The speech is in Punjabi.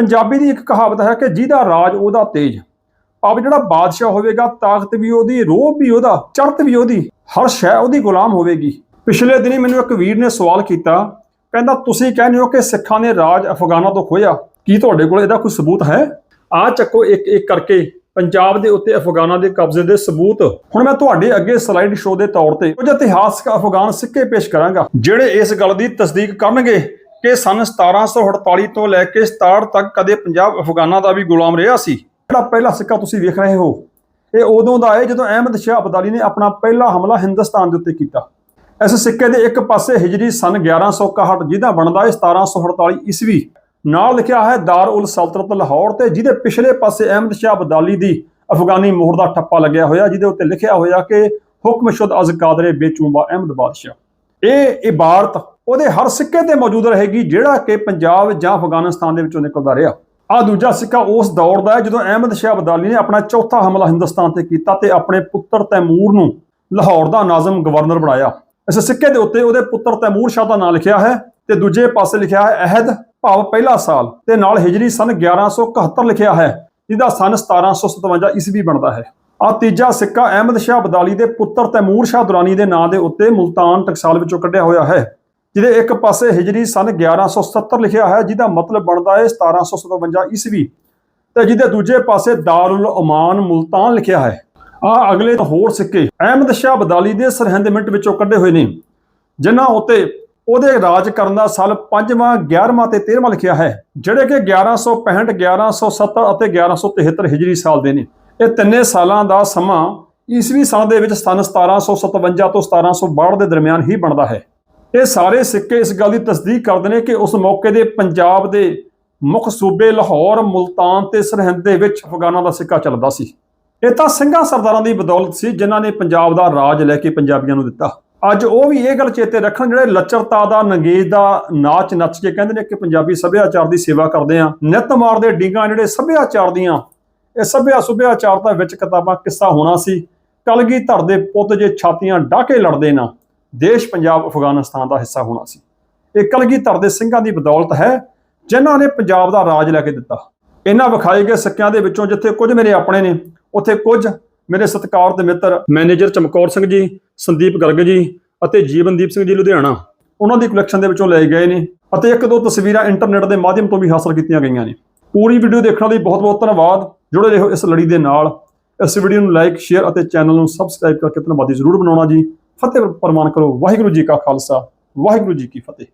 ਪੰਜਾਬੀ ਦੀ ਇੱਕ ਕਹਾਵਤ ਹੈ ਕਿ ਜਿਹਦਾ ਰਾਜ ਉਹਦਾ ਤੇਜ। ਭਾਵ ਜਿਹੜਾ ਬਾਦਸ਼ਾਹ ਹੋਵੇਗਾ, ਤਾਕਤ ਵੀ ਉਹਦੀ, ਰੋਹ ਵੀ ਉਹਦਾ, ਚੜ੍ਹਤ ਵੀ ਉਹਦੀ, ਹਰ ਸ਼ੈ ਉਹਦੀ ਗੁਲਾਮ ਹੋਵੇਗੀ। ਪਿਛਲੇ ਦਿਨੀ ਮੈਨੂੰ ਇੱਕ ਵੀਰ ਨੇ ਸਵਾਲ ਕੀਤਾ, ਕਹਿੰਦਾ, ਤੁਸੀਂ ਕਹਿੰਦੇ ਹੋ ਕਿ ਸਿੱਖਾਂ ਨੇ ਰਾਜ ਅਫਗਾਨਾਂ ਤੋਂ ਖੋਇਆ ਕੀ ਤੁਹਾਡੇ ਕੋਲ ਇਹਦਾ ਕੋਈ ਸਬੂਤ ਹੈ? ਆ ਚੱਕੋ ਇੱਕ ਇੱਕ ਕਰਕੇ, ਪੰਜਾਬ ਦੇ ਉੱਤੇ ਅਫਗਾਨਾਂ ਦੇ ਕਬਜ਼ੇ ਦੇ ਸਬੂਤ। ਹੁਣ ਮੈਂ ਤੁਹਾਡੇ ਅੱਗੇ ਸਲਾਈਡ ਸ਼ੋਅ ਦੇ ਤੌਰ ਤੇ ਕੁਝ ਇਤਿਹਾਸਕ ਅਫਗਾਨ ਸਿੱਕੇ ਪੇਸ਼ ਕਰਾਂਗਾ, ਜਿਹੜੇ ਇਸ ਗੱਲ ਦੀ ਤਸਦੀਕ ਕਰਨਗੇ। ਕਿ ਸਨ 1748 ਤੋਂ ਲੈ ਕੇ 67 ਤੱਕ ਕਦੇ ਪੰਜਾਬ ਅਫਗਾਨਾਂ ਦਾ ਵੀ ਗੁਲਾਮ ਰਿਹਾ ਸੀ। ਜਿਹੜਾ ਪਹਿਲਾ ਸਿੱਕਾ ਤੁਸੀਂ ਵੇਖ ਰਹੇ ਹੋ, ਇਹ ਉਦੋਂ ਦਾ ਹੈ ਜਦੋਂ ਅਹਿਮਦ ਸ਼ਾਹ ਅਬਦਾਲੀ ਨੇ ਆਪਣਾ ਪਹਿਲਾ ਹਮਲਾ ਹਿੰਦੁਸਤਾਨ ਦੇ ਉੱਤੇ ਕੀਤਾ। ਇਸ ਸਿੱਕੇ ਦੇ ਇੱਕ ਪਾਸੇ ਹਿਜਰੀ ਸਨ 1161 ਜਿਹਦਾ ਬਣਦਾ ਹੈ 1748 ਈਸਵੀ। ਨਾਲ ਲਿਖਿਆ ਹੈ, ਦਾਰ ਉਲ ਸਲਤਨਤ ਲਾਹੌਰ ਤੇ, ਜਿਹਦੇ ਪਿਛਲੇ ਪਾਸੇ ਅਹਿਮਦ ਸ਼ਾਹ ਅਬਦਾਲੀ ਦੀ ਅਫਗਾਨੀ ਮੋਹਰ ਦਾ ਠੱਪਾ ਲੱਗਿਆ ਹੋਇਆ, ਜਿਹਦੇ ਉੱਤੇ ਲਿਖਿਆ ਹੋਇਆ ਕਿ ਹੁਕਮ ਸ਼ੁਦ ਅਜ਼ ਕਾਦਰੇ ਬੇਚੂੰਬਾ ਅਹਿਮਦ ਬਾਦਸ਼ਾਹ। ਇਹ ਇਬਾਰਤ ਉਹਦੇ ਹਰ ਸਿੱਕੇ ਤੇ ਮੌਜੂਦ ਰਹੇਗੀ ਜਿਹੜਾ ਕਿ ਪੰਜਾਬ ਜਾਂ ਅਫਗਾਨਿਸਤਾਨ ਦੇ ਵਿੱਚੋਂ ਨਿਕਲਦਾ ਰਿਹਾ। ਆ ਦੂਜਾ ਸਿੱਕਾ ਉਸ ਦੌਰ ਦਾ ਹੈ ਜਦੋਂ ਅਹਿਮਦ ਸ਼ਾਹ ਅਬਦਾਲੀ ਨੇ ਆਪਣਾ ਚੌਥਾ ਹਮਲਾ ਹਿੰਦੁਸਤਾਨ ਤੇ ਕੀਤਾ ਤੇ ਆਪਣੇ ਪੁੱਤਰ ਤੈਮੂਰ ਨੂੰ ਲਾਹੌਰ ਦਾ ਨਾਜ਼ਮ ਗਵਰਨਰ ਬਣਾਇਆ। ਇਸ ਸਿੱਕੇ ਦੇ ਉੱਤੇ ਉਹਦੇ ਪੁੱਤਰ ਤੈਮੂਰ ਸ਼ਾਹ ਦਾ ਨਾਮ ਲਿਖਿਆ ਹੈ ਤੇ ਦੂਜੇ ਪਾਸੇ ਲਿਖਿਆ ਹੈ ਅਹਿਦ ਭਾਵ ਪਹਿਲਾ ਸਾਲ ਤੇ ਨਾਲ ਹਿਜਰੀ ਸਨ 1171 ਲਿਖਿਆ ਹੈ, ਜਿਹਦਾ ਸਨ 1757 ਈਸਵੀ ਬਣਦਾ ਹੈ। ਆ ਤੀਜਾ ਸਿੱਕਾ ਅਹਿਮਦ ਸ਼ਾਹ ਅਬਦਾਲੀ ਦੇ ਪੁੱਤਰ ਤੈਮੂਰ ਸ਼ਾਹ ਦੁਰਾਨੀ ਦੇ ਨਾਂ ਦੇ ਉੱਤੇ ਮੁਲਤਾਨ ਟਕਸਾਲ ਵਿੱਚੋਂ ਕੱਢਿਆ ਹੋਇਆ ਹੈ। ਜਿਹਦੇ ਇੱਕ ਪਾਸੇ ਹਿਜਰੀ ਸਨ 1170 ਲਿਖਿਆ ਹੈ, ਜਿਹਦਾ ਮਤਲਬ ਬਣਦਾ ਹੈ 1757 ਈਸਵੀ। ਤੇ ਜਿਹਦੇ ਦੂਜੇ ਪਾਸੇ ਦਾਰੁਲ ਉਮਾਨ ਮੁਲਤਾਨ ਲਿਖਿਆ ਹੈ। ਆ ਅਗਲੇ ਹੋਰ ਸਿੱਕੇ। ਅਹਿਮਦ ਸ਼ਾਹ ਬਦਾਲੀ ਦੇ ਸਰਹੰਦ ਮਿੰਟ ਵਿੱਚੋਂ ਕੱਢੇ ਹੋਏ ਨੇ। ਜਿਨ੍ਹਾਂ ਉੱਤੇ ਉਹਦੇ ਰਾਜ ਕਰਨ ਦਾ ਸਾਲ 5ਵਾਂ 11ਵਾਂ ਤੇ 13ਵਾਂ ਲਿਖਿਆ ਹੈ, ਜਿਹੜੇ ਕਿ 1165 1170 ਅਤੇ 1173 ਹਿਜਰੀ ਸਾਲ ਦੇ ਨੇ। ਇਹ ਤਿੰਨੇ ਸਾਲਾਂ ਦਾ ਸਮਾਂ ਈਸਵੀ ਸਾਲ ਦੇ ਵਿੱਚ ਸਨ 1757 ਤੋਂ 1762 ਦੇ ਦਰਮਿਆਨ ਹੀ ਬਣਦਾ ਹੈ। ਇਹ ਸਾਰੇ ਸਿੱਕੇ ਇਸ ਗੱਲ ਦੀ ਤਸਦੀਕ ਕਰਦੇ ਨੇ ਕਿ ਉਸ ਮੌਕੇ ਦੇ ਪੰਜਾਬ ਦੇ ਮੁੱਖ ਸੂਬੇ ਲਾਹੌਰ, ਮੁਲਤਾਨ ਤੇ ਸਰਹਿੰਦ ਦੇ ਵਿੱਚ ਅਫਗਾਨਾਂ ਦਾ ਸਿੱਕਾ ਚੱਲਦਾ ਸੀ। ਇਹ ਤਾਂ ਸਿੰਘਾਂ ਸਰਦਾਰਾਂ ਦੀ ਬਦੌਲਤ ਸੀ ਜਿਨ੍ਹਾਂ ਨੇ ਪੰਜਾਬ ਦਾ ਰਾਜ ਲੈ ਕੇ ਪੰਜਾਬੀਆਂ ਨੂੰ ਦਿੱਤਾ। ਅੱਜ ਉਹ ਵੀ ਇਹ ਗੱਲ ਚੇਤੇ ਰੱਖਣ ਜਿਹੜੇ ਲੱਚਰਤਾ ਦਾ, ਨੰਗੇਜ ਦਾ ਨਾਚ ਨੱਚ ਕੇ ਕਹਿੰਦੇ ਨੇ ਕਿ ਪੰਜਾਬੀ ਸੱਭਿਆਚਾਰ ਦੀ ਸੇਵਾ ਕਰਦੇ ਆ, ਨਿੱਤ ਮਾਰਦੇ ਡੀਂਗਾਂ ਜਿਹੜੇ ਸੱਭਿਆਚਾਰ ਦੀਆਂ, ਇਹ ਸੱਭਿਆ ਸੱਭਿਆਚਾਰ ਦਾ ਵਿੱਚ ਕਿਤਾਬਾਂ ਕਿੱਸਾ ਹੋਣਾ ਸੀ। ਕਲਗੀ ਧਰ ਦੇ ਪੁੱਤ ਜੇ ਛਾਤੀਆਂ ਡਾਕੇ ਲੜਦੇ ਨਾ। ਦੇਸ਼ ਪੰਜਾਬ ਅਫਗਾਨਿਸਤਾਨ ਦਾ ਹਿੱਸਾ ਹੋਣਾ ਸੀ। ਇਹ ਕਲਗੀ ਧਰ ਦੇ ਸਿੰਘਾਂ ਦੀ ਬਦੌਲਤ ਹੈ, ਜਿਨ੍ਹਾਂ ਨੇ ਪੰਜਾਬ ਦਾ ਰਾਜ ਲੈ ਕੇ ਦਿੱਤਾ। ਇਹਨਾਂ ਵਿਖਾਏ ਗਏ ਸਿੱਕਿਆਂ ਦੇ ਵਿੱਚੋਂ ਜਿੱਥੇ ਕੁਝ ਮੇਰੇ ਆਪਣੇ ਨੇ, ਉੱਥੇ ਕੁਝ ਮੇਰੇ ਸਤਿਕਾਰ ਦੇ ਮਿੱਤਰ ਮੈਨੇਜਰ ਚਮਕੌਰ ਸਿੰਘ ਜੀ, ਸੰਦੀਪ ਗਰਗ ਜੀ ਅਤੇ ਜੀਵਨਦੀਪ ਸਿੰਘ ਜੀ, ਲੁਧਿਆਣਾ। ਉਹਨਾਂ ਦੀ ਕਲੈਕਸ਼ਨ ਦੇ ਵਿੱਚੋਂ ਲਏ ਗਏ ਨੇ ਅਤੇ ਇੱਕ ਦੋ ਤਸਵੀਰਾਂ ਇੰਟਰਨੈਟ ਦੇ ਮਾਧਿਅਮ ਤੋਂ ਵੀ ਹਾਸਲ ਕੀਤੀਆਂ ਗਈਆਂ ਨੇ। ਪੂਰੀ ਵੀਡੀਓ ਦੇਖਣ ਲਈ ਬਹੁਤ ਬਹੁਤ ਧੰਨਵਾਦ। ਜੁੜੇ ਰਹੋ ਇਸ ਲੜੀ ਦੇ ਨਾਲ। ਇਸ ਵੀਡੀਓ ਨੂੰ ਲਾਈਕ, ਸ਼ੇਅਰ ਅਤੇ ਚੈਨਲ ਨੂੰ ਸਬਸਕ੍ਰਾਈਬ ਕਰਕੇ ਧੰਨਵਾਦੀ ਜ਼ਰੂਰ ਬਣਾਉਣਾ ਜੀ। ਫਤਿਹ ਪ੍ਰਮਾਨ ਕਰੋ। ਵਾਹਿਗੁਰੂ ਜੀ ਕਾ ਖਾਲਸਾ ਵਾਹਿਗੁਰੂ ਜੀ ਕੀ ਫਤਿਹ।